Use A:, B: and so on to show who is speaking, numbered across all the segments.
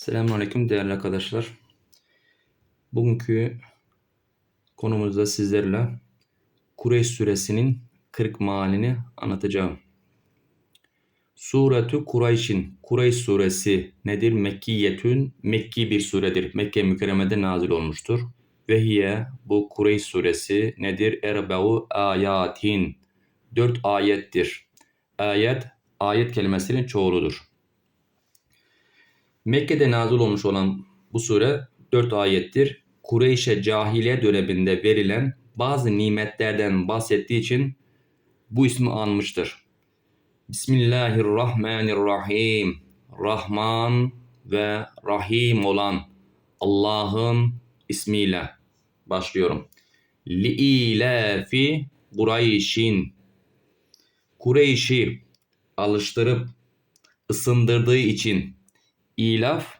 A: Selamünaleyküm değerli arkadaşlar. Bugünkü konumuzda sizlerle Kureyş suresinin 40 mealini anlatacağım. Suretü Kureyş'in Kureyş suresi nedir? Mekkiyetün Mekki bir suredir. Mekke mükerremede nazil olmuştur. Ve hiye bu Kureyş suresi nedir? Erbeu ayatin. Dört ayettir. Ayet, ayet kelimesinin çoğuludur. Mekke'de nazil olmuş olan bu sure 4 ayettir. Kureyş'e cahiliye döneminde verilen bazı nimetlerden bahsettiği için bu ismi anmıştır. Bismillahirrahmanirrahim. Rahman ve Rahim olan Allah'ın ismiyle başlıyorum. Li'ilafi Kureyş'in Kureyş'i alıştırıp ısındırdığı için İlaf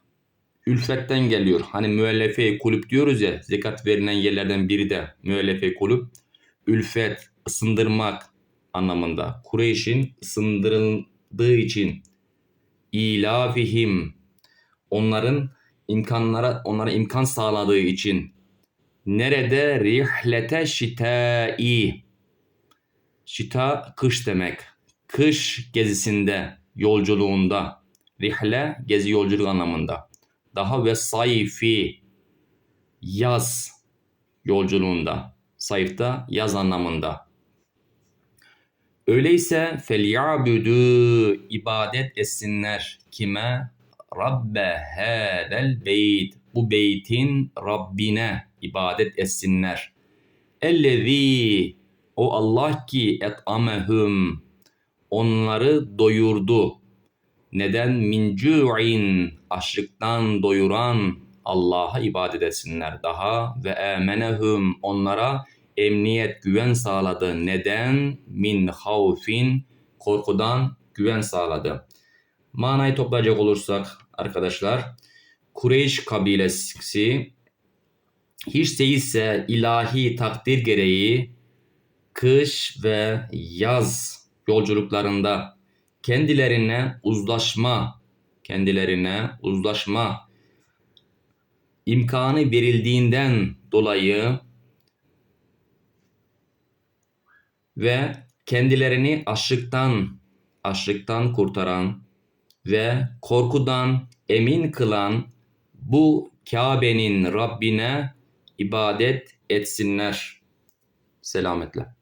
A: ülfetten geliyor. Hani müellefe kulüp diyoruz ya zekat verilen yerlerden biri de müellefe kulüp. Ülfet, ısındırmak anlamında. Kureyş'in ısındırıldığı için ilafihim onların imkanlara onlara imkan sağladığı için nerede rihlete şitai şita kış demek. Kış gezisinde, yolculuğunda Rihle gezi yolculuk anlamında. Daha ve sayfi yaz yolculuğunda. Sayfta yaz anlamında. Öyleyse felyabudü ibadet etsinler kime? Rabbe hadel beyt. Bu beytin Rabbine ibadet etsinler. Ellezî o Allah ki et'amehum onları doyurdu neden min cu'in açlıktan doyuran Allah'a ibadet etsinler daha ve emenehum onlara emniyet güven sağladı. Neden min havfin korkudan güven sağladı. Manayı toplayacak olursak arkadaşlar Kureyş kabilesi hiç değilse ilahi takdir gereği kış ve yaz yolculuklarında kendilerine uzlaşma, kendilerine uzlaşma imkanı verildiğinden dolayı ve kendilerini açlıktan açlıktan kurtaran ve korkudan emin kılan bu Kabe'nin Rabbine ibadet etsinler. Selametle.